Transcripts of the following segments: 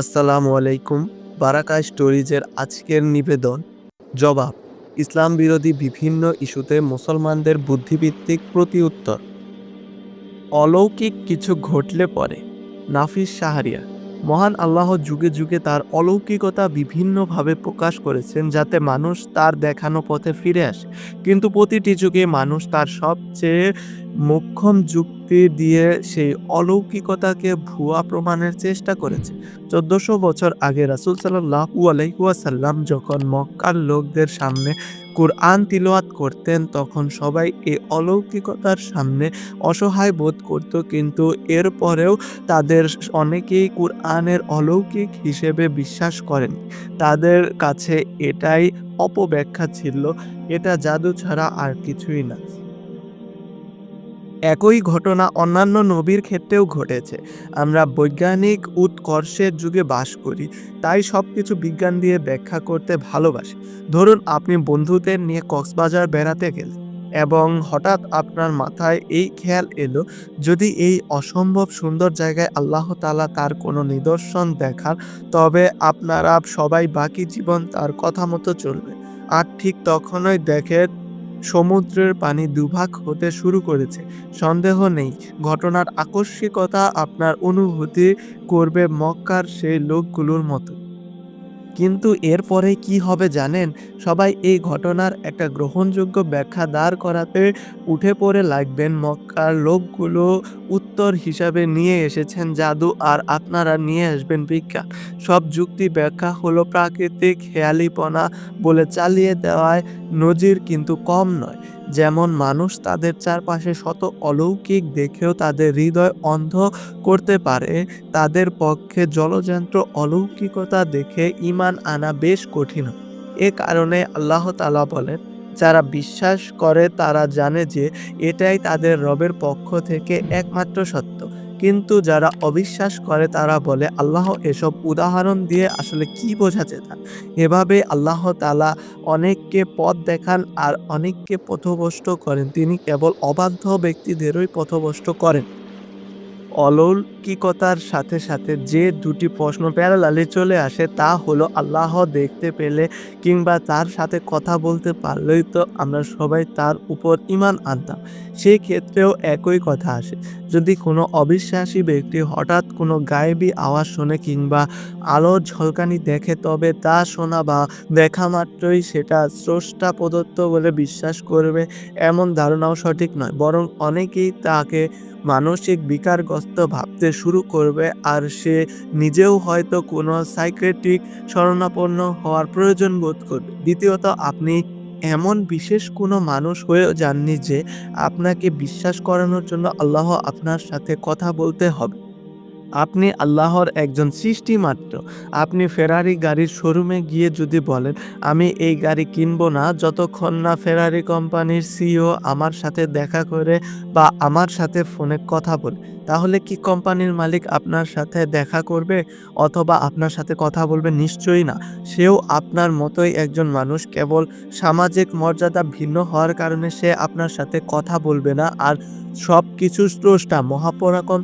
আসসালামু আলাইকুম বারাকা স্টোরিজের আজকের নিবেদন। জবাব, ইসলাম বিরোধী বিভিন্ন ইস্যুতে মুসলমানদের বুদ্ধিভিত্তিক প্রতিউত্তর। অলৌকিক কিছু ঘটলে পরে, নাফিস শাহরিয়া, মহান আল্লাহ যুগে যুগে তার অলৌকিকতা বিভিন্নভাবে প্রকাশ করেছেন যাতে মানুষ তার দেখানো পথে ফিরে আসে। কিন্তু প্রতিটি যুগে মানুষ তার সবচেয়ে মোক্ষম যুক্তি দিয়ে সেই অলৌকিকতাকে ভুয়া প্রমাণের চেষ্টা করেছে। চোদ্দশো বছর আগে রাসুল সাল্লাহু আলাইকুয়াসাল্লাম যখন মক্কার লোকদের সামনে কোরআন তিলওয়াত করতেন, তখন সবাই এই অলৌকিকতার সামনে অসহায় বোধ করত। কিন্তু এরপরেও তাদের অনেকেই কোরআনের অলৌকিক হিসেবে বিশ্বাস করেন তাদের কাছে এটাই অপব্যাখ্যা ছিল, এটা জাদু ছাড়া আর কিছুই না। একই ঘটনা অন্যান্য নবীর ক্ষেত্রেও ঘটেছে। আমরা বৈজ্ঞানিক উৎকর্ষের যুগে বাস করি, তাই সব কিছু বিজ্ঞান দিয়ে ব্যাখ্যা করতে ভালোবাসি। ধরুন, আপনি বন্ধুদের নিয়ে কক্সবাজার বেড়াতে গেলেন এবং হঠাৎ আপনার মাথায় এই খেয়াল এলো, যদি এই অসম্ভব সুন্দর জায়গায় আল্লাহ তালা তার কোনো নিদর্শন দেখার তবে আপনারা সবাই বাকি জীবন তার কথা মতো চলবে। আর ঠিক তখনই দেখে সমুদ্রের পানি দুভাগ হতে শুরু করেছে। সন্দেহ নেই, ঘটনার আকস্মিকতা আপনার অনুভূতি করবে মক্কার সেই লোকগুলোর মতো। কিন্তু এরপরে কি হবে জানেন? সবাই এই ঘটনার একটা গ্রহণযোগ্য ব্যাখ্যা দাঁড় করাতে উঠে পড়ে লাগবেন। মক্কার লোকগুলো উত্তর হিসাবে নিয়ে এসেছেন জাদু আর আপনারা নিয়ে আসবেন বিজ্ঞান সব যুক্তি ব্যাখ্যা হলো প্রাকৃতিক হেয়ালিপনা বলে চালিয়ে দেওয়ায় নজির কিন্তু কম নয়। যেমন মানুষ তাদের চারপাশে শত অলৌকিক দেখেও তাদের হৃদয় অন্ধ করতে পারে, তাদের পক্ষে জলযন্ত্র অলৌকিকতা দেখে ইমান আনা বেশ কঠিন। এ কারণে আল্লাহ তালা বলেন, যারা বিশ্বাস করে তারা জানে যে এটাই তাদের রবের পক্ষ থেকে একমাত্র সত্য। কিন্তু যারা অবিশ্বাস করে তারা বলে, আল্লাহ এসব উদাহরণ দিয়ে আসলে কি বোঝাতে চান এভাবে আল্লাহ তালা অনেককে পথ দেখান আর অনেককে পথভ্রষ্ট করেন। তিনি কেবল অবাধ্য ব্যক্তিদেরই পথভ্রষ্ট করেন। অলৌকিকতার সাথে সাথে যে দুটি প্রশ্ন প্যারালালে চলে আসে তা হলো, আল্লাহ দেখতে পেলে কিংবা তার সাথে কথা বলতে পারলেই তো আমরা সবাই তার উপর ইমান আনতাম। সেই ক্ষেত্রেও একই কথা আসে। যদি কোনো অবিশ্বাসী ব্যক্তি হঠাৎ কোনো গায়েবী আওয়াজ শোনে কিংবা আলোর ঝলকানি দেখে, তবে তা শোনা বা দেখা মাত্রই সেটা স্রষ্টা প্রদত্ত বলে বিশ্বাস করবে, এমন ধারণাও সঠিক নয়। বরং অনেকেই তাকে মানসিক বিকারগ্রস্ত ভাবতে শুরু করবে, আর সে নিজেও হয়তো কোনো সাইক্রেটিক শরণাপন্ন হওয়ার প্রয়োজন বোধ করবে। দ্বিতীয়ত, আপনি এমন বিশেষ কোনো মানুষ হয়েও যাননি যে আপনাকে বিশ্বাস করানোর জন্য আল্লাহ আপনার সাথে কথা বলতে হবে। আপনি আল্লাহর একজন সৃষ্টি মাত্র আপনি ফেরারি গাড়ির শোরুমে গিয়ে যদি বলেন, আমি এই গাড়ি কিনবো না, যতক্ষণ না ফেরারি কোম্পানির সিও আমার সাথে দেখা করে বা আমার সাথে ফোনে কথা বলে, তাহলে কি কোম্পানির মালিক আপনার সাথে দেখা করবে অথবা আপনার সাথে কথা বলবে? নিশ্চয়ই না। সেও আপনার মতোই একজন মানুষ। কেবল সামাজিক মর্যাদা ভিন্ন হওয়ার কারণে সে আপনার সাথে কথা বলবে না। আর সব কিছু স্রষ্টা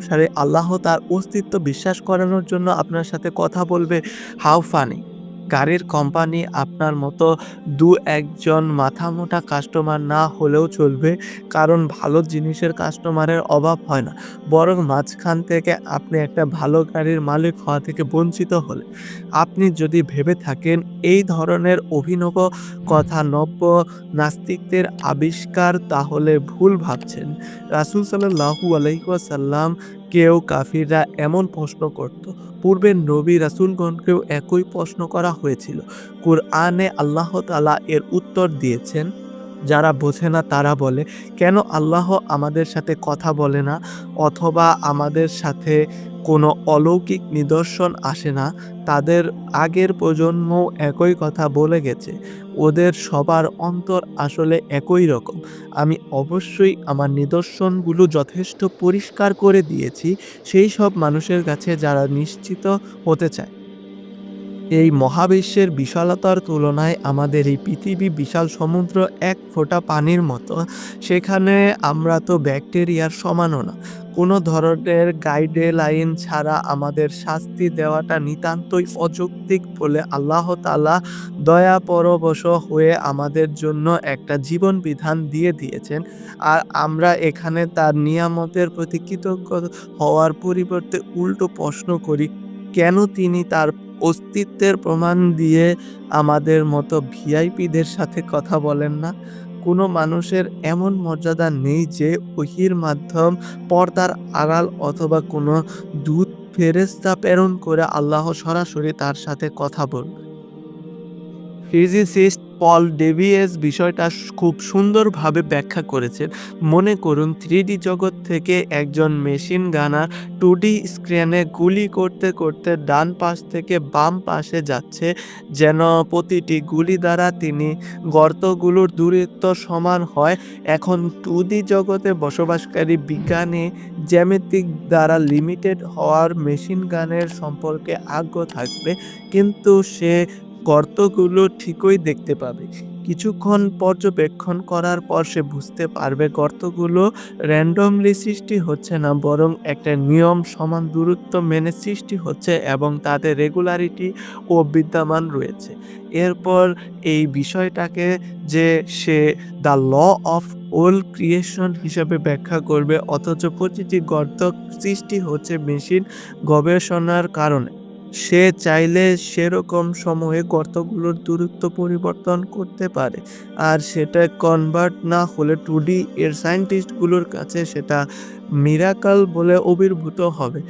সারে আল্লাহ তার অস্তিত্ব বিশ্বাস করানোর জন্য আপনার সাথে কথা বলবে। How funny. গাড়ির কোম্পানি আপনার মতো দু একজন মাথা মাথামোটা কাস্টমার না হলেও চলবে, কারণ ভালো জিনিসের কাস্টমারের অভাব হয় না। বরং মাঝখান থেকে আপনি একটা ভালো গাড়ির মালিক হওয়া থেকে বঞ্চিত হলে। আপনি যদি ভেবে থাকেন, এই ধরনের অভিনব কথা নব্য নাস্তিকদের আবিষ্কার তাহলে ভুল ভাবছেন। রাসুল সাল্লাহু আলহিহাসাল্লাম কেউ কাফিররা এমন প্রশ্ন করত। পূর্বে নবী রাসুলগণকেও একই প্রশ্ন করা হয়েছিল। কুরআনে আল্লাহ তালা এর উত্তর দিয়েছেন, যারা বোঝে না তারা বলে, কেন আল্লাহ আমাদের সাথে কথা বলে না? অথবা আমাদের সাথে কোনো অলৌকিক নিদর্শন আসে না। তাদের আগের প্রজন্ম একই কথা বলে গেছে। ওদের সবার অন্তর আসলে একই রকম। আমি অবশ্যই আমার নিদর্শনগুলো যথেষ্ট পরিষ্কার করে দিয়েছি। সেই সব মানুষের কাছে যারা নিশ্চিত হতে চায়। এই মহাবিশ্বের বিশালতার তুলনায় আমাদের এই পৃথিবী বিশাল সমুদ্র এক ফোঁটা পানির মতো। সেখানে আমরা তো ব্যাকটেরিয়ার সমানও না। কোনো ধরনের গাইডে লাইন ছাড়া আমাদের শাস্তি দেওয়াটা নিতান্তই অযৌক্তিক বলে আল্লাহ তালা দয়া পরবশ হয়ে আমাদের জন্য একটা জীবন বিধান দিয়ে দিয়েছেন। আর আমরা এখানে তার নিয়ামতের প্রতি কৃতজ্ঞ হওয়ার পরিবর্তে উল্টো প্রশ্ন করি, কেন তিনি তার অস্তিত্বের প্রমাণ দিয়ে আমাদের মতো ভিআইপিদের সাথে কথা বলেন না। কোনো মানুষের এমন মর্যাদা নেই যে ওহির মাধ্যম পর্দার আড়াল অথবা কোনো দূত ফেরেস্তা প্রেরণ করে আল্লাহ সরাসরি তার সাথে কথা বলবে। ফিজিসিস্ট পল ডেভিয়েস বিষয়টা খুব সুন্দরভাবে ব্যাখ্যা করেছেন। মনে করুন থ্রি জগৎ থেকে একজন মেশিন গানার টু স্ক্রিনে গুলি করতে করতে ডান পাশ থেকে বাম পাশে যাচ্ছে, যেন প্রতিটি গুলি দ্বারা তিনি গর্তগুলোর দূরত্ব সমান হয়। এখন টু জগতে বসবাসকারী বিজ্ঞানী জ্যামিতিক দ্বারা লিমিটেড হওয়ার মেশিন গানের সম্পর্কে আগ্রহ থাকবে, কিন্তু সে গর্তগুলো ঠিকই দেখতে পাবে। কিছুক্ষণ পর্যবেক্ষণ করার পর সে বুঝতে পারবে গর্তগুলো র্যান্ডমলি সৃষ্টি হচ্ছে না, বরং একটা নিয়ম সমান দূরত্ব মেনে সৃষ্টি হচ্ছে এবং তাদের রেগুলারিটি ও বিদ্যমান রয়েছে। এরপর এই বিষয়টাকে যে সে the law of all creation হিসেবে ব্যাখ্যা করবে, অথচ প্রতিটি গর্ত সৃষ্টি হচ্ছে মেশিন গবেষণার কারণে। সে চাইলে সেরকম সময়ে গর্তগুলোর দূরত্ব পরিবর্তন করতে পারে। আর সেটা কনভার্ট না হলে টুডি এর সায়েন্টিস্টগুলোর কাছে সেটা মিরাকাল বলে অভিভূত হবে।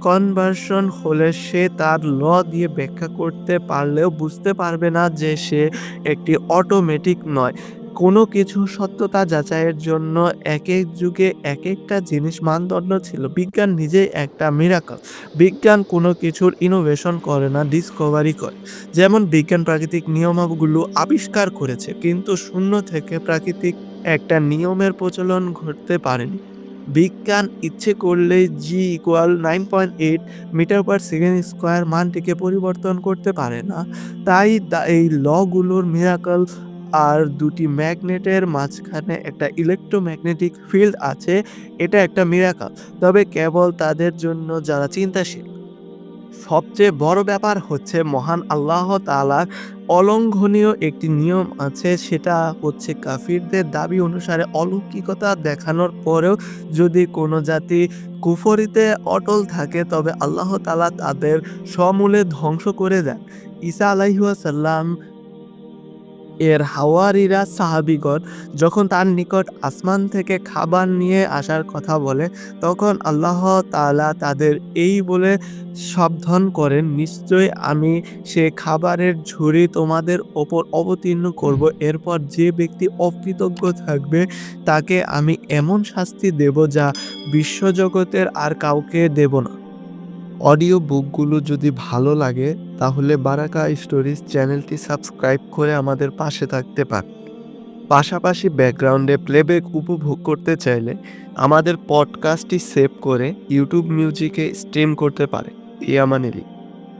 কনভার্সন হলে সে তার ল দিয়ে ব্যাখ্যা করতে পারলেও বুঝতে পারবে না যে সে একটি অটোমেটিক নয়। কোনো কিছু সত্যতা যাচাইয়ের জন্য এক এক যুগে এক একটা জিনিস মানদণ্ড ছিল। বিজ্ঞান নিজেই একটা মিরাকল বিজ্ঞান কোনো কিছুর ইনোভেশন করে না ডিসকভারি করে। যেমন বিজ্ঞান প্রাকৃতিক নিয়মগুলো আবিষ্কার করেছে, কিন্তু শূন্য থেকে প্রাকৃতিক একটা নিয়মের প্রচলন ঘটতে পারেনি। বিজ্ঞান ইচ্ছে করলে G equal nine point eight metre per second square মানটিকে পরিবর্তন করতে পারে না। তাই এই লগুলোর মিরাকল আর দুটি ম্যাগনেটের মাঝখানে একটা ইলেকট্রোম্যাগনেটিক ফিল্ড আছে, এটা একটা মিরাকাল। তবে কেবল তাদের জন্য যারা চিন্তাশীল। সবচেয়ে বড় ব্যাপার হচ্ছে মহান আল্লাহ তালার অলঙ্ঘনীয় একটি নিয়ম আছে, সেটা হচ্ছে কাফিরদের দাবি অনুসারে অলৌকিকতা দেখানোর পরেও যদি কোনো জাতি কুফরিতে অটল থাকে, তবে আল্লাহ তালা তাদের সমূলে ধ্বংস করে দেন। ঈসা আলাইহাসাল্লাম এর হাওয়ারিরা সাহাবিগণ যখন তার নিকট আসমান থেকে খাবার নিয়ে আসার কথা বলে, তখন আল্লাহ তালা তাদের এই বলে সাবধান করেন, নিশ্চয় আমি সে খাবারের ঝুড়ি তোমাদের ওপর অবতীর্ণ করব। এরপর যে ব্যক্তি অকৃতজ্ঞ থাকবে, তাকে আমি এমন শাস্তি দেব যা বিশ্বজগতের আর কাউকে দেব না। অডিও বুকগুলো যদি ভালো লাগে তাহলে বারাকা স্টোরিজ চ্যানেলটি সাবস্ক্রাইব করে আমাদের পাশে থাকতে পার। পাশাপাশি ব্যাকগ্রাউন্ডে প্লেব্যাক উপভোগ করতে চাইলে আমাদের পডকাস্টটি সেভ করে ইউটিউব মিউজিকে স্ট্রিম করতে পারে। ইয়ামানেলি